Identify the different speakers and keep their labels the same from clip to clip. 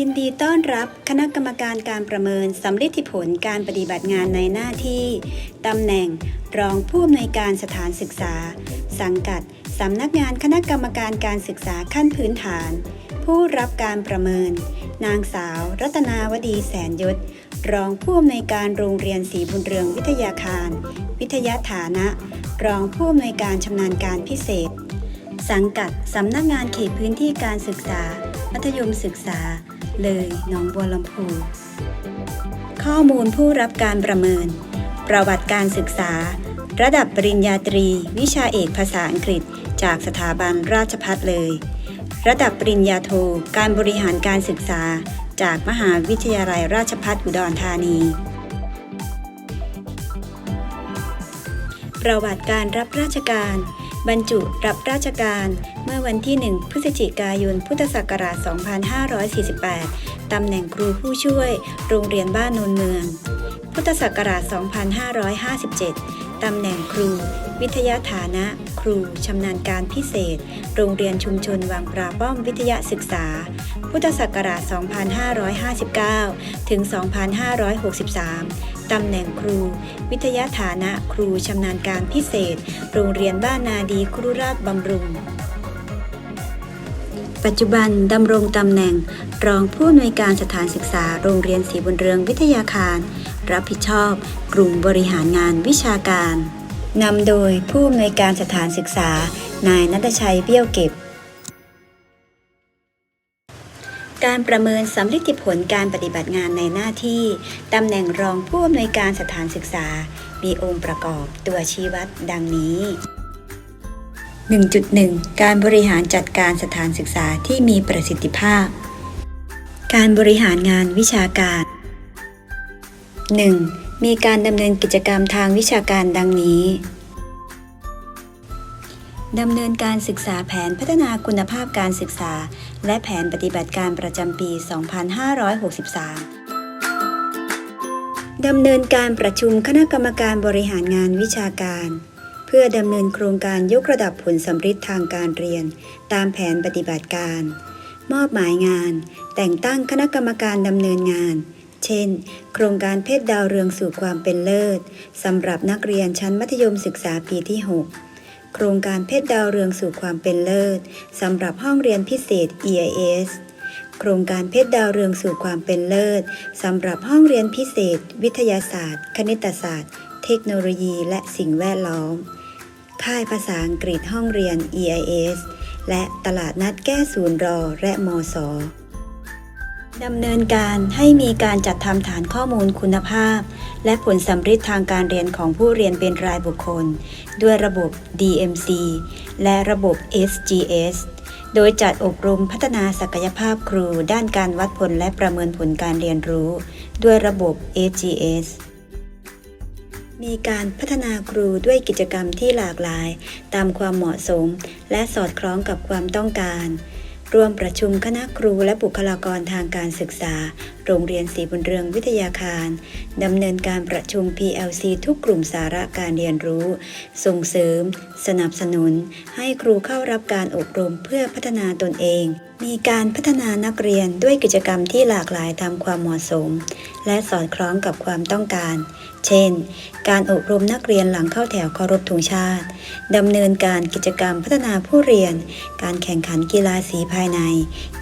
Speaker 1: ยินดีต้อนรับคณะกรรมการการประเมินสำลิดผลการปฏิบัติงานในหน้าที่ ตำแหน่ง รองผู้อำนวยการสถานศึกษา สังกัด สำนักงานคณะกรรมการการศึกษาขั้นพื้นฐาน ผู้รับการประเมิน นางสาว รัตนาวดีแสนยศ รองผู้อำนวยการโรงเรียนศรีบุญเรืองวิทยาคาร วิทยาฐานะ รองผู้อำนวยการชำนาญการพิเศษ สังกัด สำนักงานเขตพื้นที่การศึกษา มัธยมศึกษา เลยหนองบัวลำพู ข้อมูลผู้รับการประเมิน ประวัติการศึกษา ระดับปริญญาตรี วิชาเอกภาษาอังกฤษ จากสถาบันราชพัฒเลย ระดับปริญญาโท การบริหารการศึกษา จากมหาวิทยาลัยราชพัฒอุดรธานี ประวัติการรับราชการ บรรจุรับราชการเมื่อวันที่ 1 พฤศจิกายน พุทธศักราช 2548 ตำแหน่งครูผู้ช่วย โรงเรียนบ้านโนนเมือง พุทธศักราช 2557 ตำแหน่งครู วิทยาฐานะ ครูชำนาญการพิเศษ โรงเรียนชุมชนวังปราป้อมวิทยาศึกษา พุทธศักราช 2559 ถึง 2563 ตำแหน่งครู วิทยาฐานะครูชำนาญการพิเศษ โรงเรียนบ้านนาดีครุราชบำรุง ปัจจุบันดำรงตำแหน่ง รองผู้อำนวยการสถานศึกษา โรงเรียนศรีบุญเรืองวิทยาคาร รับผิดชอบ กลุ่มบริหารงานวิชาการนำโดยผู้อำนวยการสถานศึกษา นายนัทชัยเบี้ยวเก็บ การประเมินสำลิดผลการปฏิบัติงานในหน้าที่ ตำแหน่งรองผู้อำนวยการสถานศึกษา มีองค์ประกอบตัวชี้วัดดังนี้ 1.1 การบริหารจัดการสถานศึกษาที่มีประสิทธิภาพ การบริหารงานวิชาการ 1. มีการดำเนินกิจกรรมทางวิชาการดังนี้ ดำเนินการศึกษาแผนพัฒนาคุณภาพการศึกษา และแผนปฏิบัติการประจำปี 2563 ดำเนินการประชุมคณะกรรมการบริหารงานวิชาการ เพื่อดำเนินโครงการยกระดับผลสำฤทธิ์ทางการเรียน ตามแผนปฏิบัติการ มอบหมายงาน แต่งตั้งคณะกรรมการดำเนินงานเช่น โครงการเพชรดาวเรืองสู่ความเป็นเลิศสำหรับนักเรียนชั้นมัธยมศึกษาปีที่ 6 โครงการเพชรดาวเรืองสู่ความเป็นเลิศสำหรับห้องเรียนพิเศษ EIS โครงการเพชรดาวเรืองสู่ความเป็นเลิศสำหรับห้องเรียนพิเศษ วิทยาศาสตร์ คณิตศาสตร์ เทคโนโลยีและสิ่งแวดล้อม ค่ายภาษาอังกฤษห้องเรียน EIS และตลาดนัดแก้ศูนย์รอและมส ดำเนินการให้มีการจัดทำฐานข้อมูลคุณภาพ และผลสำฤทธิ์ทางการเรียนของผู้เรียนเป็นรายบุคคล ด้วยระบบ DMC และระบบ SGS โดยจัดอบรมพัฒนาศักยภาพครูด้านการวัดผลและประเมินผลการเรียนรู้ ด้วยระบบ SGS มีการพัฒนาครูด้วยกิจกรรมที่หลากหลาย ตามความเหมาะสม และสอดคล้องกับความต้องการ ร่วมประชุมคณะครูและบุคลากรทางการศึกษา โรงเรียนศรีบุญเรืองวิทยาคาร ดำเนินการประชุม PLC ทุกกลุ่มสาระการเรียนรู้ ส่งเสริม สนับสนุน ให้ครูเข้ารับการอบรมเพื่อพัฒนาตนเอง มีการพัฒนานักเรียนด้วยกิจกรรมที่หลากหลายตามความเหมาะสม และสอดคล้องกับความต้องการ เช่น การอบรมนักเรียนหลังเข้าแถวเคารพธงชาติ ดำเนินการกิจกรรมพัฒนาผู้เรียน การแข่งขันกีฬาสีภายใน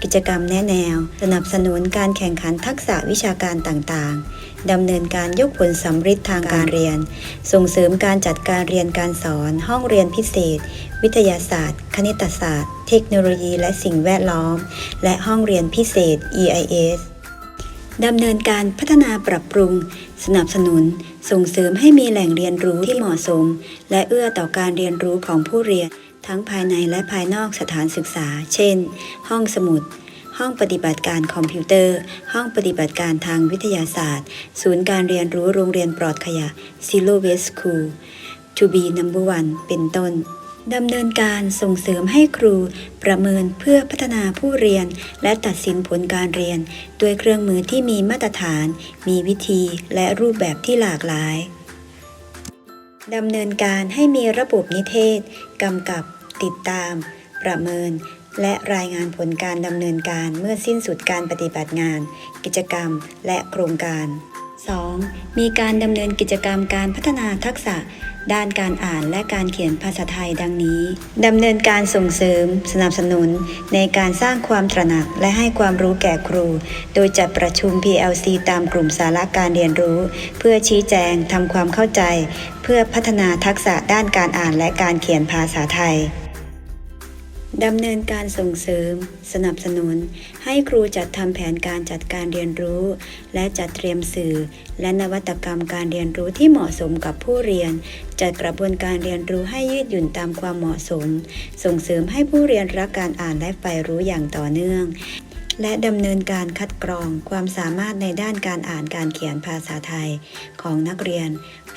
Speaker 1: กิจกรรมแนะแนว สนับสนุนการแข่งขันทักักษะวิชาการต่างๆ ดำเนินการยกผลสำฤทธิ์ทางการเรียน ส่งเสริมการจัดการเรียนการสอน ห้องเรียนพิเศษ วิทยาศาสตร์ คณิตศาสตร์ เทคโนโลยี และสิ่งแวดล้อม และห้องเรียนพิเศษ EIS ดำเนินการพัฒนาปรับปรุง สนับสนุน ส่งเสริมให้มีแหล่งเรียนรู้ที่เหมาะสม และเอื้อต่อการเรียนรู้ของผู้เรียน ทั้งภายในและภายนอกสถานศึกษา เช่น ห้องสมุด ห้องปฏิบัติการคอมพิวเตอร์ ห้องปฏิบัติการทางวิทยาศาสตร์ ศูนย์การเรียนรู้โรงเรียนปลอดขยะ Zero Waste School To be number one เป็นต้นดำเนินการส่งเสริมให้ครูประเมินเพื่อพัฒนาผู้เรียน และตัดสินผลการเรียน ด้วยเครื่องมือที่มีมาตรฐาน มีวิธีและรูปแบบที่หลากหลาย ดำเนินการให้มีระบบนิเทศ กำกับ ติดตาม ประเมิน และรายงานผลการดำเนินการเมื่อสิ้นสุดการปฏิบัติงาน กิจกรรม และโครงการ 2. มีการดำเนินกิจกรรมการพัฒนาทักษะ ด้านการอ่านและการเขียนภาษาไทยดังนี้ดำเนินการส่งเสริม สนับสนุน ในการสร้างความตระหนักและให้ความรู้แก่ครู โดยจัดประชุม PLC ตามกลุ่มสาระการเรียนรู้ เพื่อชี้แจงทำความเข้าใจ เพื่อพัฒนาทักษะด้านการอ่านและการเขียนภาษาไทย ดำเนินการส่งเสริม สนับสนุน ให้ครูจัดทำแผนการจัดการเรียนรู้ และจัดเตรียมสื่อ และนวัตกรรมการเรียนรู้ที่เหมาะสมกับผู้เรียน จัดกระบวนการเรียนรู้ให้ยืดหยุ่นตามความเหมาะสม ส่งเสริมให้ผู้เรียนรักการอ่านและใฝ่รู้อย่างต่อเนื่อง และดำเนินการคัดกรองความสามารถในด้านการอ่านการเขียนภาษาไทยของนักเรียน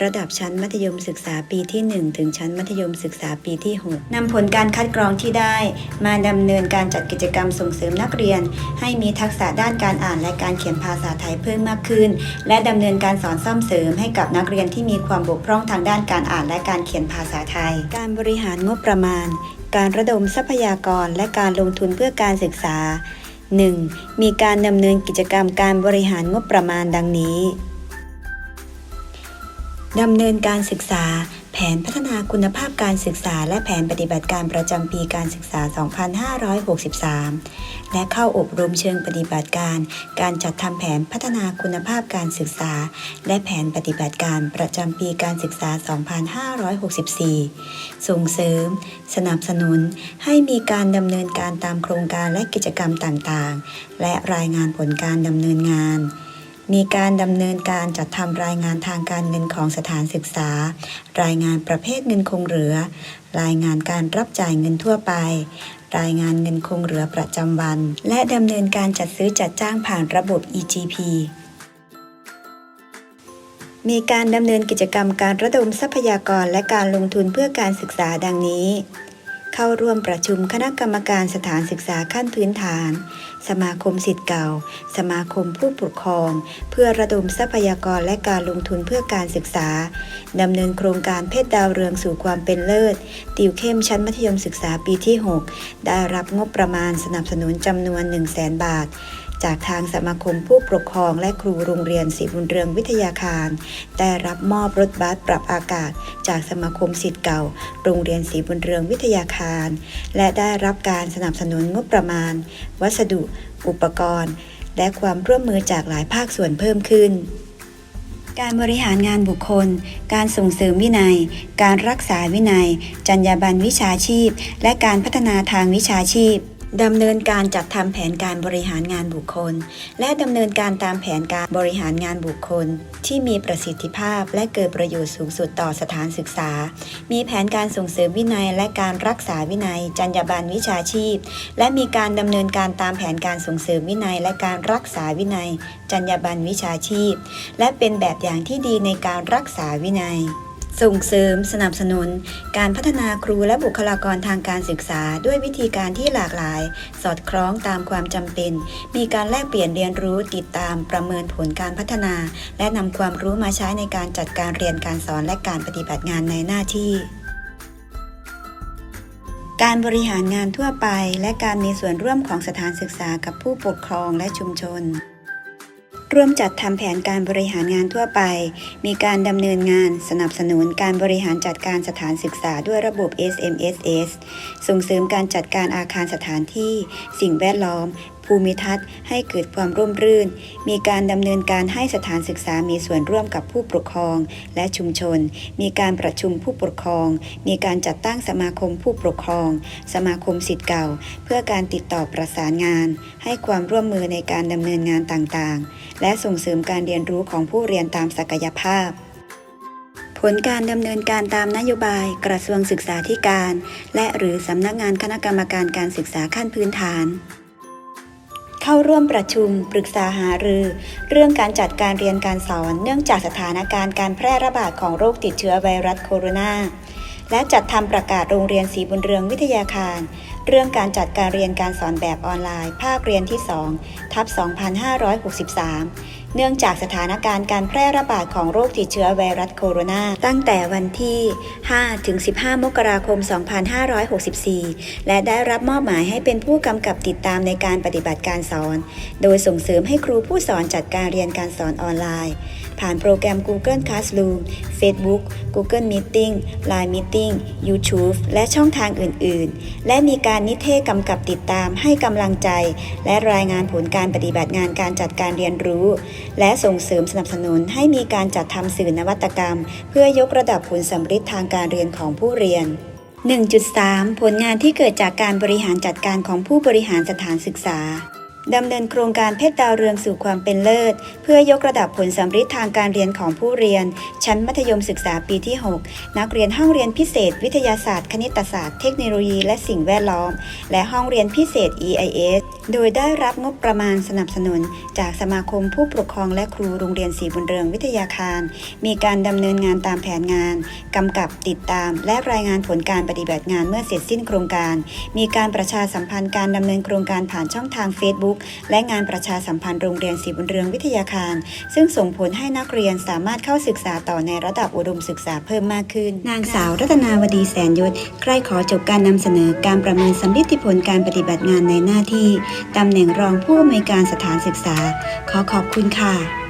Speaker 1: ระดับชั้นมัธยมศึกษาปีที่ 1 ถึงชั้นมัธยมศึกษาปีที่ 6นำผลการคัดกรองที่ได้ มาดำเนินการจัดกิจกรรมส่งเสริมนักเรียน ให้มีทักษะด้านการอ่านและการเขียนภาษาไทยเพิ่มมากขึ้น และดำเนินการสอนซ่อมเสริมให้กับนักเรียนที่มีความบกพร่องทางด้านการอ่านและการเขียนภาษาไทย การบริหารงบประมาณ การระดมทรัพยากรและการลงทุนเพื่อการศึกษา 1. มีการดำเนินกิจกรรมการบริหารงบประมาณดังนี้ดำเนินการศึกษา แผนพัฒนาคุณภาพการศึกษา และแผนปฏิบัติการประจำปีการศึกษา 2563 และเข้าอบรมเชิงปฏิบัติการ การจัดทำแผนพัฒนาคุณภาพการศึกษา และแผนปฏิบัติการประจำปีการศึกษา 2564 ส่งเสริม สนับสนุน ให้มีการดำเนินการตามโครงการและกิจกรรมต่างๆ และรายงานผลการดำเนินงาน มีการดำเนินการจัดทำรายงานทางการเงินของสถานศึกษา รายงานประเภทเงินคงเหลือ รายงานการรับจ่ายเงินทั่วไป รายงานเงินคงเหลือประจำวัน และดำเนินการจัดซื้อจัดจ้างผ่านระบบ EGP มีการดำเนินกิจกรรมการระดมทรัพยากรและการลงทุนเพื่อการศึกษาดังนี้ เข้าร่วมประชุมคณะกรรมการสถานศึกษาขั้นพื้นฐาน สมาคมสิทธิ์เก่า สมาคมผู้ปกครอง เพื่อระดมทรัพยากรและการลงทุนเพื่อการศึกษาดำเนินโครงการเพชรดาวเรืองสู่ความเป็นเลิศ ติวเข้มชั้นมัธยมศึกษาปีที่ 6 ได้รับงบประมาณสนับสนุนจำนวน 1 0 0 0 0แบาท จากทางสมาคมผู้ปกครองและครูโรงเรียนศรีบุญเรืองวิทยาคาร ได้รับมอบรถบัสปรับอากาศ จากสมาคมสิทธิ์เก่า โรงเรียนศรีบุญเรืองวิทยาคาร และได้รับการสนับสนุนงบประมาณ วัสดุ อุปกรณ์ และความร่วมมือจากหลายภาคส่วนเพิ่มขึ้นการบริหารงานบุคคล การส่งเสริมวินัย การรักษาวินัย จรรยาบรรณวิชาชีพ และการพัฒนาทางวิชาชีพ ดำเนินการจัดทำแผนการบริหารงานบุคคล และดำเนินการตามแผนการบริหารงานบุคคล ที่มีประสิทธิภาพและเกิดประโยชน์สูงสุดต่อสถานศึกษา มีแผนการส่งเสริมวินัยและการรักษาวินัย จรรยาบรรณวิชาชีพ และมีการดำเนินการตามแผนการส่งเสริมวินัย และการรักษาวินัย จรรยาบรรณวิชาชีพ และเป็นแบบอย่างที่ดีในการรักษาวินัย ส่งเสริมสนับสนุน การพัฒนาครูและบุคลากรทางการศึกษาด้วยวิธีการที่หลากหลาย สอดคล้องตามความจำเป็น มีการแลกเปลี่ยนเรียนรู้ติดตามประเมินผลการพัฒนา และนำความรู้มาใช้ในการจัดการเรียนการสอนและการปฏิบัติงานในหน้าที่ การบริหารงานทั่วไป และการมีส่วนร่วมของสถานศึกษากับผู้ปกครองและชุมชน ร่วมจัดทำแผนการบริหารงานทั่วไป มีการดำเนินงานสนับสนุนการบริหารจัดการสถานศึกษาด้วยระบบ SMSS ส่งเสริมการจัดการอาคารสถานที่ สิ่งแวดล้อม ภูมิทัศน์ให้เกิดความร่มรื่น มีการดำเนินการให้สถานศึกษามีส่วนร่วมกับผู้ปกครอง และชุมชน มีการประชุมผู้ปกครอง มีการจัดตั้งสมาคมผู้ปกครอง สมาคมสิทธิ์เก่า เพื่อการติดต่อประสานงาน ให้ความร่วมมือในการดำเนินงานต่างๆ และส่งเสริมการเรียนรู้ของผู้เรียนตามศักยภาพผลการดำเนินการตามนโยบายกระทรวงศึกษาธิการ และหรือสำนักงานคณะกรรมการการศึกษาขั้นพื้นฐาน เข้าร่วมประชุมปรึกษาหารือ เรื่องการจัดการเรียนการสอนเนื่องจากสถานการณ์การแพร่ระบาดของโรคติดเชื้อไวรัสโคโรนาและจัดทำประกาศโรงเรียนศรีบุญเรืองวิทยาคาร เรื่องการจัดการเรียนการสอนแบบออนไลน์ ภาคเรียนที่ 2 ทับ 2563 เนื่องจากสถานการณ์การแพร่ระบาดของโรคติดเชื้อไวรัสโคโรนาตั้งแต่วันที่ 5 ถึง 15 มกราคม 2564 และได้รับมอบหมายให้เป็นผู้กำกับติดตามในการปฏิบัติการสอน โดยส่งเสริมให้ครูผู้สอนจัดการเรียนการสอนออนไลน์ ผ่านโปรแกรม Google Classroom Facebook Google Meeting Line Meeting YouTube และช่องทางอื่น ๆ และมีการนิเทศกำกับติดตามให้กำลังใจ และรายงานผลการปฏิบัติงานการจัดการเรียนรู้ และส่งเสริมสนับสนุนให้มีการจัดทำสื่อนวัตกรรม เพื่อยกระดับผลสำฤทธิ์ทางการเรียนของผู้เรียน1.3 ผลงานที่เกิดจากการบริหารจัดการของผู้บริหารสถานศึกษา ดำเนินโครงการเพชรดาวเรืองสู่ความเป็นเลิศ เพื่อยกระดับผลสำฤทธิ์ทางการเรียนของผู้เรียน ชั้นมัธยมศึกษาปีที่ 6 นักเรียนห้องเรียนพิเศษ วิทยาศาสตร์ คณิตศาสตร์ เทคโนโลยี และสิ่งแวดล้อม และห้องเรียนพิเศษ EIS โดยได้รับงบประมาณสนับสนุน จากสมาคมผู้ปกครองและครูโรงเรียนศรีบุญเรืองวิทยาคาร มีการดำเนินงานตามแผนงานกำกับติดตาม และรายงานผลการปฏิบัติงานเมื่อเสร็จสิ้นโครงการ มีการประชาสัมพันธ์การดำเนินโครงการผ่านช่องทาง Facebook และงานประชาสัมพันธ์โรงเรียนศรีบุญเรืองวิทยาคาร ซึ่งส่งผลให้นักเรียนสามารถเข้าศึกษาต่อในระดับอุดมศึกษาเพิ่มมากขึ้น นางสาวรัตนาวดีแสนยศใครขอจบการนำเสนอการประเมินสำลิดผลการปฏิบัติงานในหน้าที่ตำแหน่งรองผู้อำนวยการสถานศึกษา ขอขอบคุณค่ะ